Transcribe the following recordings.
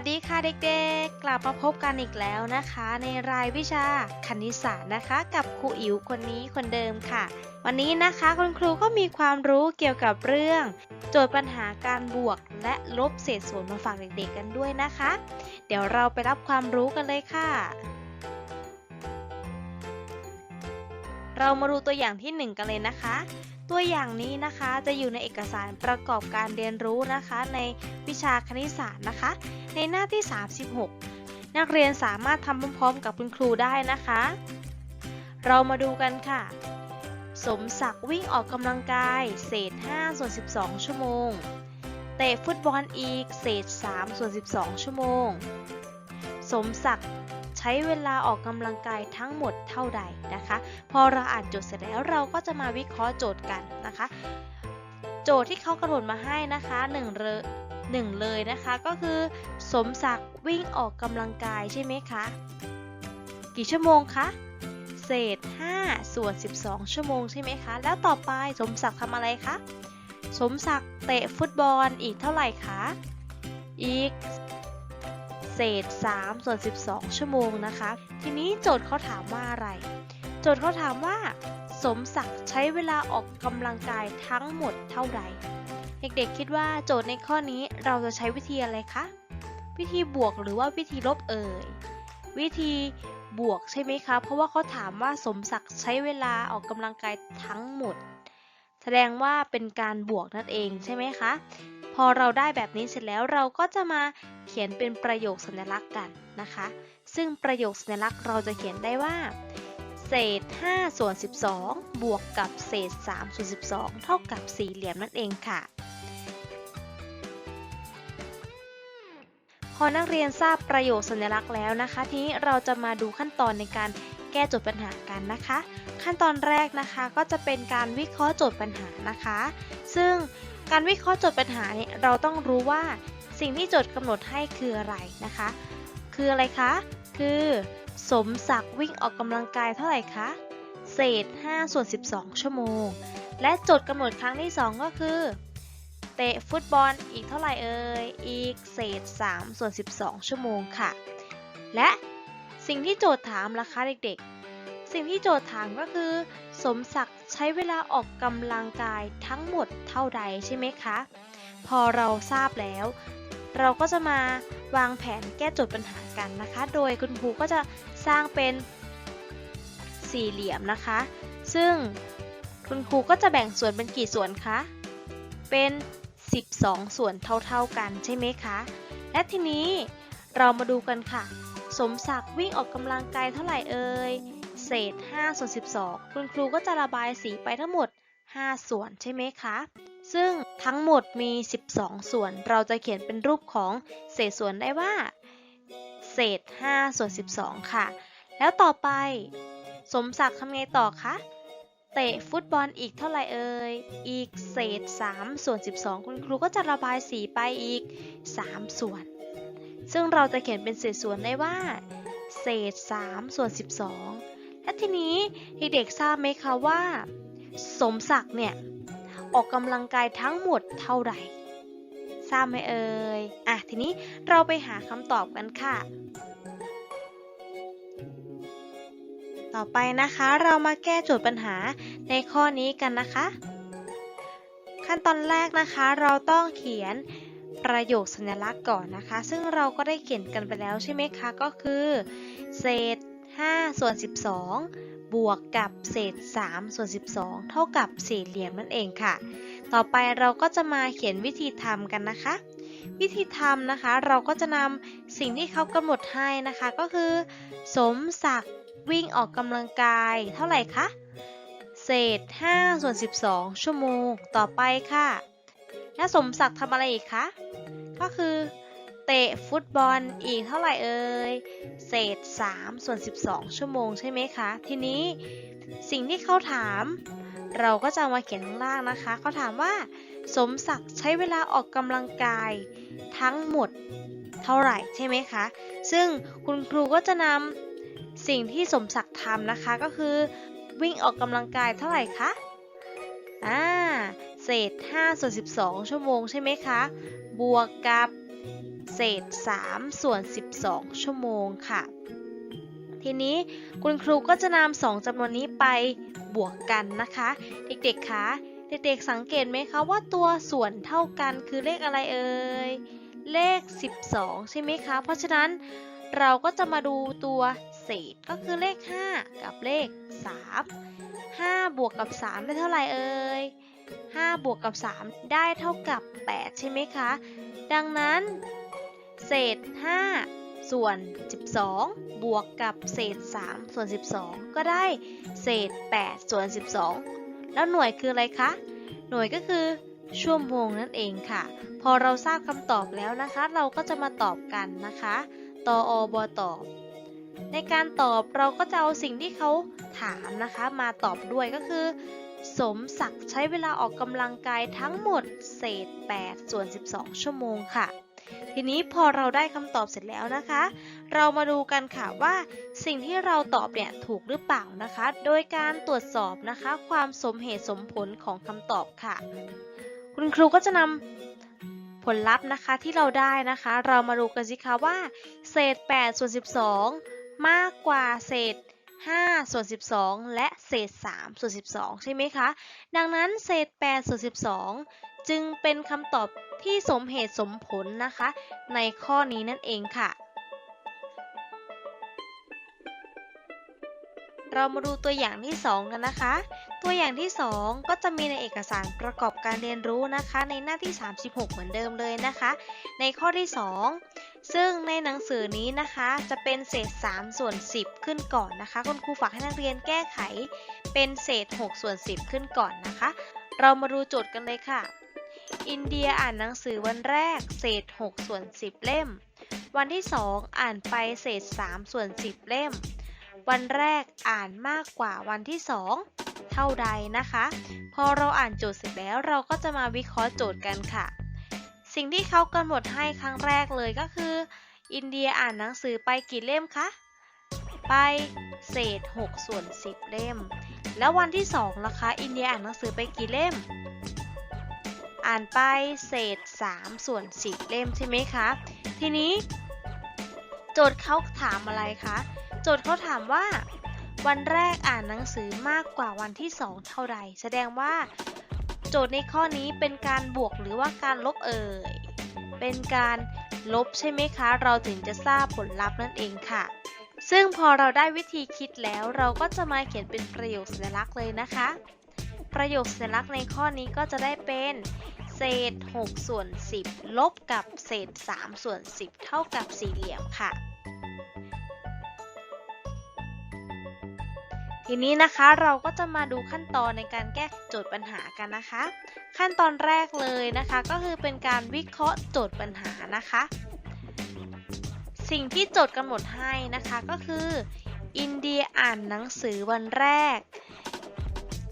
สวัสดีค่ะเด็กๆ กลับมาพบกันอีกแล้วนะคะ ในรายวิชาคณิตศาสตร์นะคะ กับครูอิ๋วคนนี้คนเดิมค่ะ วันนี้นะคะคุณครูก็มีความรู้เกี่ยวกับเรื่อง โจทย์ปัญหาการบวกและลบเศษส่วนมาฝากเด็กๆกันด้วยนะคะ เดี๋ยวเราไปรับความรู้กันเลยค่ะ เรามาดูตัวอย่างที่หนึ่งกันเลยนะคะ ตัวอย่างนี้นะคะจะอยู่ในเอกสารประกอบการเรียนรู้นะคะ ในวิชาคณิตศาสตร์นะคะ ในหน้าที่ 36 นักเรียนสามารถทำพร้อมๆ กับคุณครูได้นะคะ เรามาดูกันค่ะ สมศักดิ์วิ่งออกกำลังกายเศษ5ส่วน12 ชั่วโมง เตะฟุตบอลอีกเศษ3ส่วน12 ชั่วโมง สมศักดิ์ ใช้เวลาออกกำลังกายทั้งหมดเท่าใดนะคะ พอเราอ่านโจทย์เสร็จแล้วเราก็จะมาวิเคราะห์โจทย์กันนะคะ โจทย์ที่เขากำหนดมาให้นะคะหนึ่งเลยหนึ่งเลยนะคะก็คือ สมศักดิ์วิ่งออกกำลังกายใช่ไหมคะ กี่ชั่วโมงคะเศษ 5 ส่วน 12 ชั่วโมงใช่ไหมคะ แล้วต่อไปสมศักดิ์ทำอะไรคะ สมศักดิ์เตะฟุตบอลอีกเท่าไหร่คะ อีก เศษ 3 ส่วน 12 ชั่วโมงนะคะ ทีนี้โจทย์เขาถามว่าอะไร โจทย์เขาถามว่า สมศักดิ์ใช้เวลาออกกำลังกายทั้งหมดเท่าไหร่ เด็กๆคิดว่าโจทย์ในข้อนี้เราจะใช้วิธีอะไรคะ วิธีบวกหรือว่าวิธีลบเอ่ย วิธีบวกใช่ไหมคะ เพราะว่าเขาถามว่าสมศักดิ์ใช้เวลาออกกำลังกายทั้งหมด แสดงว่าเป็นการบวกนั่นเองใช่ไหมคะ พอเราได้แบบนี้เสร็จแล้วเราก็จะมาเขียนเป็นประโยคสัญลักษณ์กันนะคะ ซึ่งประโยคสัญลักษณ์เราจะเขียนได้ว่า เศษ 5 ส่วน 12 บวกกับเศษ 3 ส่วน 12 เท่ากับสี่เหลี่ยมนั่นเองค่ะ พอนักเรียนทราบประโยคสัญลักษณ์แล้วนะคะ ทีนี้เราจะมาดูขั้นตอนในการแก้โจทย์ปัญหากันนะคะ ขั้นตอนแรกนะคะก็จะเป็นการวิเคราะห์โจทย์ปัญหานะคะ ซึ่ง การวิเคราะห์โจทย์ปัญหาเนี่ยเราต้องรู้ว่าสิ่งที่โจทย์กำหนดให้คืออะไรนะคะ คืออะไรคะ คือ สมศักดิ์วิ่งออกกำลังกายเท่าไหร่คะเศษ5ส่วน12 ชั่วโมง และโจทย์กำหนดครั้งที่ 2 ก็คือ เตะฟุตบอลอีกเท่าไหร่เอ่ยอีกเศษ3ส่วน12 ชั่วโมงค่ะ และสิ่งที่โจทย์ถามล่ะคะเด็กๆ สิ่งที่โจทย์ถามก็คือ สมศักดิ์ ใช้เวลาออกกำลังกายทั้งหมดเท่าใดใช่ไหมคะ พอเราทราบแล้ว เราก็จะมาวางแผนแก้โจทย์ปัญหากันนะคะ โดยคุณครูก็จะสร้างเป็นสี่เหลี่ยมนะคะ ซึ่งคุณครูก็จะแบ่งส่วนเป็นกี่ส่วนคะ เป็น 12 ส่วนเท่าๆกันใช่ไหมคะ และทีนี้เรามาดูกันค่ะ สมศักดิ์วิ่งออกกำลังกายเท่าไหร่เอ่ย เศษ5ส่วน12 คุณครูก็จะระบายสีไปทั้งหมด 5 ส่วนใช่ไหมคะ ซึ่งทั้งหมดมี 12 ส่วน เราจะเขียนเป็นรูปของเศษส่วนได้ว่า เศษ5ส่วน12 ค่ะ แล้วต่อไป สมศักดิ์ทำไงต่อคะ เตะฟุตบอลอีกเท่าไหร่เอ่ย อีกเศษ3ส่วน12 คุณครูก็จะระบายสีไปอีก 3 ส่วน ซึ่งเราจะเขียนเป็นเศษส่วนได้ว่าเศษ3ส่วน 12 และทีนี้เด็กๆทราบไหมคะว่า สมศักดิ์เนี่ยออกกำลังกายทั้งหมดเท่าไหร่ ทราบไหมเอ่ยอะทีนี้เราไปหาคำตอบกันค่ะ ต่อไปนะคะเรามาแก้โจทย์ปัญหาในข้อนี้กันนะคะ ขั้นตอนแรกนะคะเราต้องเขียนประโยคสัญลักษณ์ก่อนนะคะ ซึ่งเราก็ได้เขียนกันไปแล้วใช่ไหมคะ ก็คือ เศษ 5 ส่วน 12 บวกกับเศษ 3 ส่วน 12 เท่ากับสี่เหลี่ยมนั่นเองค่ะ ต่อไปเราก็จะมาเขียนวิธีทำกันนะคะ วิธีทำนะคะเราก็จะนำสิ่งที่เขากำหนดให้นะคะ ก็คือ สมศักดิ์วิ่งออกกำลังกายเท่าไหร่คะเศษ 5 ส่วน 12 ชั่วโมง ต่อไปค่ะ และสมศักดิ์ทำอะไรอีกคะ ก็คือ เตะฟุตบอลอีกเท่าไหร่เอ่ย เศษ 3 ส่วน 12 ชั่วโมงใช่ไหมคะ ทีนี้สิ่งที่เขาถาม เราก็จะมาเขียนข้างล่างนะคะ เขาถามว่า สมศักดิ์ใช้เวลาออกกำลังกายทั้งหมดเท่าไหร่ใช่ไหมคะ ซึ่งคุณครูก็จะนำสิ่งที่สมศักดิ์ทำนะคะก็คือ วิ่งออกกำลังกายเท่าไหร่คะอ่าเศษ5ส่วน12 ชั่วโมงใช่ไหมคะ บวกกับ เศษ 3 ส่วน 12 ชั่วโมงค่ะ ทีนี้คุณครูก็จะนำสองจำนวนนี้ไปบวกกันนะคะ เด็กๆคะเด็กๆสังเกตไหมคะว่าตัวส่วนเท่ากันคือเลขอะไรเอ่ยเลข 12 ใช่ไหมคะ เพราะฉะนั้นเราก็จะมาดูตัวเศษก็คือเลข 5 กับเลข 3 5 บวกกับ 3 ได้เท่าไหร่เอ่ย5บวกกับ 3 ได้เท่ากับ 8 ใช่ไหมคะ ดังนั้น เศษ 5 ส่วน 12 บวกกับเศษ 3 ส่วน 12 ก็ได้เศษ 8 ส่วน 12 แล้วหน่วยคืออะไรคะ หน่วยก็คือชั่วโมงนั่นเองค่ะ พอเราทราบคำตอบแล้วนะคะ เราก็จะมาตอบกันนะคะตออบตอบ ในการตอบเราก็จะเอาสิ่งที่เขาถามนะคะ มาตอบด้วยก็คือ สมศักดิ์ใช้เวลาออกกำลังกายทั้งหมดเศษ 8 ส่วน 12 ชั่วโมงค่ะ ทีนี้พอเราได้คำตอบเสร็จแล้วนะคะ เรามาดูกันค่ะว่า สิ่งที่เราตอบเนี่ยถูกหรือเปล่านะคะ โดยการตรวจสอบนะคะ ความสมเหตุสมผลของคำตอบค่ะ คุณครูก็จะนำผลลัพธ์นะคะที่เราได้นะคะ เรามาดูกันสิคะว่า เศษ8ส่วน12 มากกว่าเศษ5ส่วน12 และเศษ3ส่วน12 ใช่ไหมคะ ดังนั้นเศษ8ส่วน12 จึงเป็นคำตอบที่สมเหตุสมผลนะคะ ในข้อนี้นั่นเองค่ะ เรามาดูตัวอย่างที่ 2 กันนะคะ ตัวอย่างที่ 2 ก็จะมีในเอกสารประกอบการเรียนรู้นะคะ ในหน้าที่ 36 เหมือนเดิมเลยนะคะ ในข้อที่ 2 ซึ่งในหนังสือนี้นะคะ จะเป็นเศษ 3 ส่วน 10 ขึ้นก่อนนะคะ คุณครูฝากให้นักเรียนแก้ไข เป็นเศษ 6 ส่วน 10 ขึ้นก่อนนะคะ เรามาดูโจทย์กันเลยค่ะ อินเดียอ่านหนังสือวันแรก เศษ 6 ส่วน 10 เล่ม วันที่ 2 อ่านไปเศษ 3 ส่วน 10 เล่ม วันแรกอ่านมากกว่าวันที่ 2 เท่าใดนะคะ พอเราอ่านโจทย์เสร็จแล้วเราก็จะมาวิเคราะห์โจทย์กันค่ะ สิ่งที่เขากำหนดให้ครั้งแรกเลยก็คือ อินเดียอ่านหนังสือไปกี่เล่มคะ ไปเศษ 6 ส่วน 10 เล่ม แล้ววันที่2ล่ะคะ อินเดียอ่านหนังสือไปกี่เล่ม อ่านไปเศษ 3 ส่วน10เล่มใช่ไหมคะ ทีนี้โจทย์เขาถามอะไรคะ โจทย์เขาถามว่า วันแรกอ่านหนังสือมากกว่าวันที่ 2 เท่าใดแสดงว่า โจทย์ในข้อนี้เป็นการบวกหรือว่าการลบเอ่ย เป็นการลบใช่ไหมคะ เราถึงจะทราบผลลัพธ์นั่นเองค่ะ ซึ่งพอเราได้วิธีคิดแล้วเราก็จะมาเขียนเป็นประโยคสัญลักษณ์เลยนะคะ ประโยคสัญลักษณ์ในข้อนี้ก็จะได้เป็นเศษ 6 ส่วน 10 ลบกับเศษ 3 ส่วน 10 เท่ากับสี่เหลี่ยมค่ะ ทีนี้นะคะเราก็จะมาดูขั้นตอนในการแก้โจทย์ปัญหากันนะคะ ขั้นตอนแรกเลยนะคะก็คือเป็นการวิเคราะห์โจทย์ปัญหานะคะ สิ่งที่โจทย์กำหนดให้นะคะก็คือ อินเดียอ่านหนังสือวันแรก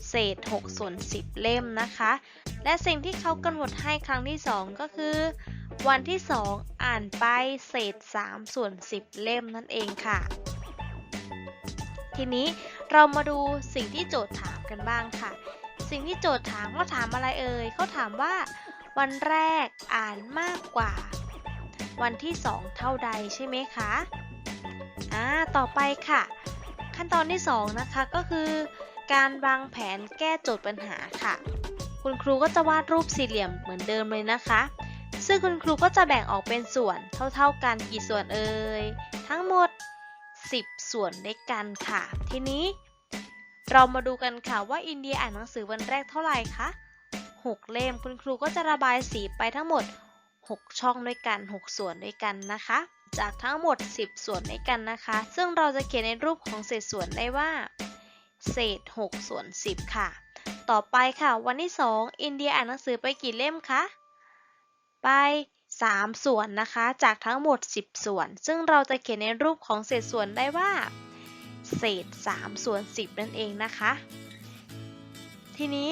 เศษ6ส่วน10 เล่มนะคะ และสิ่งที่เขากำหนดให้ครั้งที่ 2 ก็คือ วันที่ 2 อ่านไปเศษ3ส่วน10 เล่มนั่นเองค่ะ ทีนี้เรามาดูสิ่งที่โจทย์ถามกันบ้างค่ะ สิ่งที่โจทย์ถามเขาถามอะไรเอ่ยเขาถามว่า วันแรกอ่านมากกว่า วันที่ 2 เท่าใดใช่ไหมคะอ่าต่อไปค่ะ ขั้นตอนที่ 2 นะคะก็คือ การวางแผนแก้โจทย์ปัญหาค่ะ คุณครูก็จะวาดรูปสี่เหลี่ยมเหมือนเดิมเลยนะคะ ซึ่งคุณครูก็จะแบ่งออกเป็นส่วนเท่าๆกันกี่ส่วนเอ่ย ทั้งหมด 10 ส่วนด้วยกันค่ะ ทีนี้ เรามาดูกันค่ะว่าอินเดียอ่านหนังสือวันแรกเท่าไหร่คะ6 เล่มคุณครูก็จะระบายสีไปทั้งหมด 6 ช่องด้วยกัน 6 ส่วนด้วยกันนะคะ จากทั้งหมด 10 ส่วนด้วยกันนะคะ ซึ่งเราจะเขียนในรูปของเศษส่วนได้ว่า เศษ 6 ส่วน 10 ค่ะ ต่อไปค่ะ วันที่ 2 อินเดียอ่านหนังสือไปกี่เล่มคะ ไป 3 ส่วนนะคะ จากทั้งหมด 10 ส่วน ซึ่งเราจะเขียนในรูปของเศษส่วนได้ว่า เศษ 3 ส่วน 10 นั่นเองนะคะ ทีนี้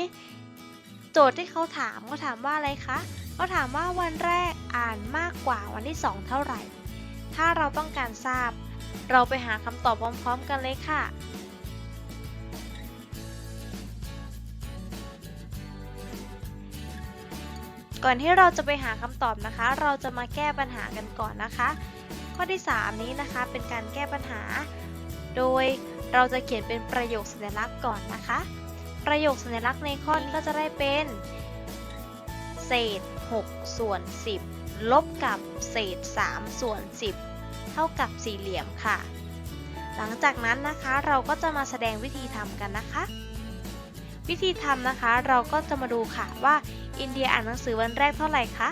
โจทย์ที่เขาถามเขาถามว่าอะไรคะเขาถามว่าวันแรกอ่านมากกว่าวันที่ 2 เท่าไหร่ ถ้าเราต้องการทราบ เราไปหาคำตอบพร้อมๆกันเลยค่ะ ก่อนที่เราจะไปหาคำตอบนะคะ เราจะมาแก้ปัญหากันก่อนนะคะ ข้อที่ 3 นี้นะคะเป็นการแก้ปัญหา โดยเราจะเขียนเป็นประโยคสัญลักษณ์ก่อนนะคะ ประโยคสัญลักษณ์ในข้อนี้ก็จะได้เป็น เศษ 6 ส่วน 10 ลบกับเศษ 3 ส่วน 10 เท่ากับสี่เหลี่ยมค่ะ หลังจากนั้นนะคะเราก็จะมาแสดงวิธีทำกันนะคะ วิธีทำนะคะเราก็จะมาดูค่ะว่า อินเดียอ่านหนังสือวันแรกเท่าไหร่คะ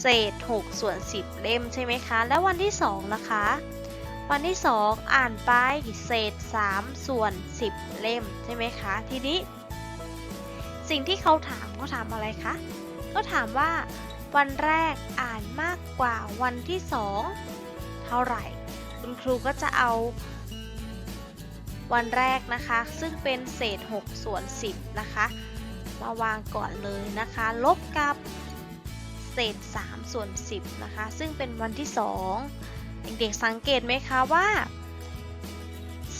เศษ 6 ส่วน 10 เล่มใช่ไหมคะ แล้ววันที่2นะคะ วันที่ 2 อ่านไปเศษ 3 ส่วน 10 เล่มใช่ไหมคะ ทีนี้ สิ่งที่เขาถามเขาถามอะไรคะก็ถามว่า วันแรกอ่านมากกว่าวันที่ 2 เท่าไหร่ คุณครูก็จะเอาวันแรกนะคะ ซึ่งเป็นเศษ 6 ส่วน 10 นะคะ มาวางก่อนเลยนะคะ ลบกับเศษ3ส่วน10นะคะ ซึ่งเป็นวันที่ 2 เด็กๆสังเกตไหมคะว่า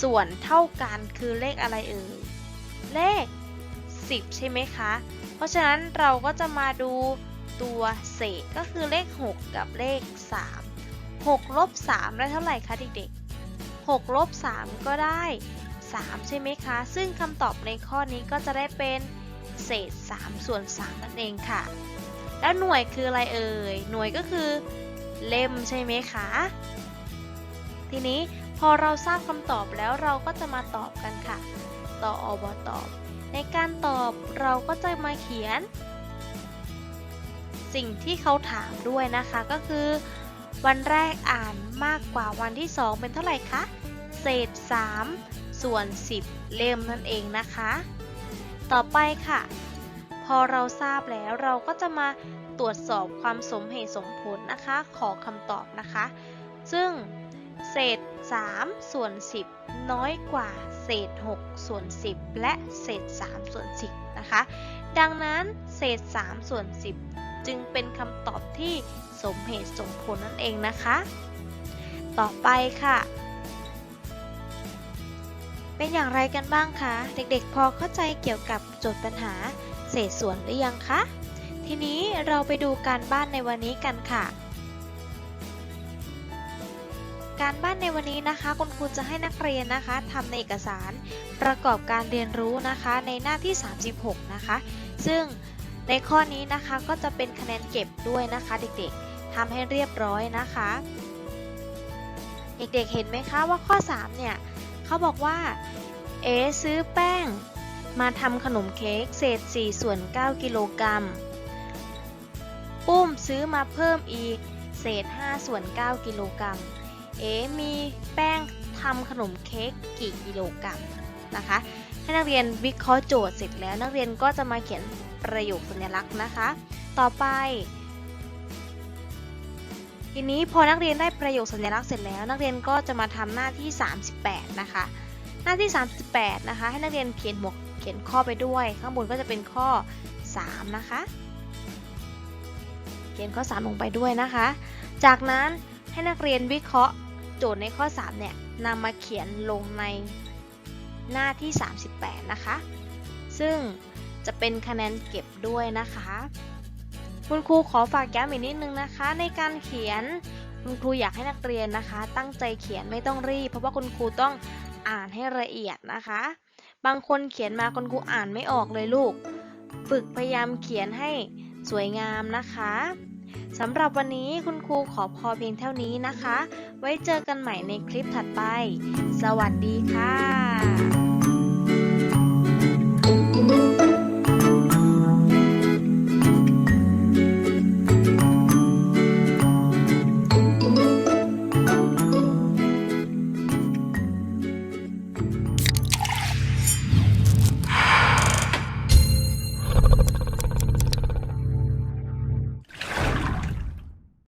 ส่วนเท่ากันคือเลขอะไรเอ่ย เลข 10 ใช่ไหมคะ เพราะฉะนั้นเราก็จะมาดูตัวเศษก็คือเลข 6 กับเลข 3 6ลบ3ได้เท่าไหร่คะเด็กๆ6ลบ3ก็ได้ 3 ใช่ไหมคะ ซึ่งคำตอบในข้อนี้ก็จะได้เป็น เศษ3ส่วน3นั่นเองค่ะ แล้วหน่วยคืออะไรเอ่ย หน่วยก็คือเล่มใช่ไหมคะ ทีนี้พอเราทราบคำตอบแล้วเราก็จะมาตอบกันค่ะ ต่ออบตอบ ในการตอบเราก็จะมาเขียน สิ่งที่เขาถามด้วยนะคะก็คือ วันแรกอ่านมากกว่าวันที่ 2 เป็นเท่าไหร่คะ เศษ 3 ส่วน 10 เล่มนั่นเองนะคะ ต่อไปค่ะ พอเราทราบแล้วเราก็จะมาตรวจสอบความสมเหตุสมผลนะคะขอคำตอบนะคะ ซึ่งเศษ 3 ส่วน 10 น้อยกว่าเศษ 6 ส่วน 10 และเศษ 3 ส่วน 10 นะคะ ดังนั้นเศษ 3 ส่วน 10 จึงเป็นคำตอบที่สมเหตุสมผลนั่นเองนะคะ ต่อไปค่ะ เป็นอย่างไรกันบ้างคะ เด็กๆ พอเข้าใจเกี่ยวกับโจทย์ปัญหาเศษส่วนหรือยังคะ ทีนี้เราไปดูการบ้านในวันนี้กันค่ะ การบ้านในวันนี้นะคะ คุณครูจะให้นักเรียนนะคะทำในเอกสารประกอบการเรียนรู้นะคะในหน้าที่ 36 นะคะ ซึ่งในข้อนี้นะคะก็จะเป็นคะแนนเก็บด้วยนะคะ เด็กๆทำให้เรียบร้อยนะคะ เด็กๆเห็นไหมคะว่าข้อ 3 เนี่ย เขาบอกว่า เอซื้อแป้ง มาทำขนมเค้กเศษ 4 ส่วน 9 กิโลกรัม ปุ้มซื้อมาเพิ่มอีก เศษ 5 ส่วน 9 กิโลกรัม เอ๋มีแป้งทำขนมเค้กกี่กิโลกรัมนะคะให้นักเรียนวิเคราะห์โจทย์เสร็จแล้ว นักเรียนก็จะมาเขียนประโยคสัญลักษณ์นะคะ ต่อไป ทีนี้พอนักเรียนได้ประโยคสัญลักษณ์เสร็จแล้ว นักเรียนก็จะมาทำหน้าที่ 38 นะคะ หน้าที่ 38 นะคะ ให้นักเรียนเขียนหมวกเขียนข้อไปด้วย ข้างบนก็จะเป็นข้อ 3 นะคะ เขียนข้อ 3 ลงไปด้วยนะคะ จากนั้นให้นักเรียนวิเคราะห์โจทย์ในข้อ 3 เนี่ยนำมาเขียนลงในหน้าที่ 38 นะคะ ซึ่งจะเป็นคะแนนเก็บด้วยนะคะ คุณครูขอฝากย้ำอีกนิดนึงนะคะ ในการเขียนคุณครูอยากให้นักเรียนนะคะ ตั้งใจเขียนไม่ต้องรีบ เพราะว่าคุณครูต้องอ่านให้ละเอียดนะคะ บางคนเขียนมาคุณครูอ่านไม่ออกเลยลูก ฝึกพยายามเขียนให้สวยงามนะคะสำหรับวันนี้คุณครูขอพอเพียงเท่านี้นะคะ ไว้เจอกันใหม่ในคลิปถัดไป สวัสดีค่ะ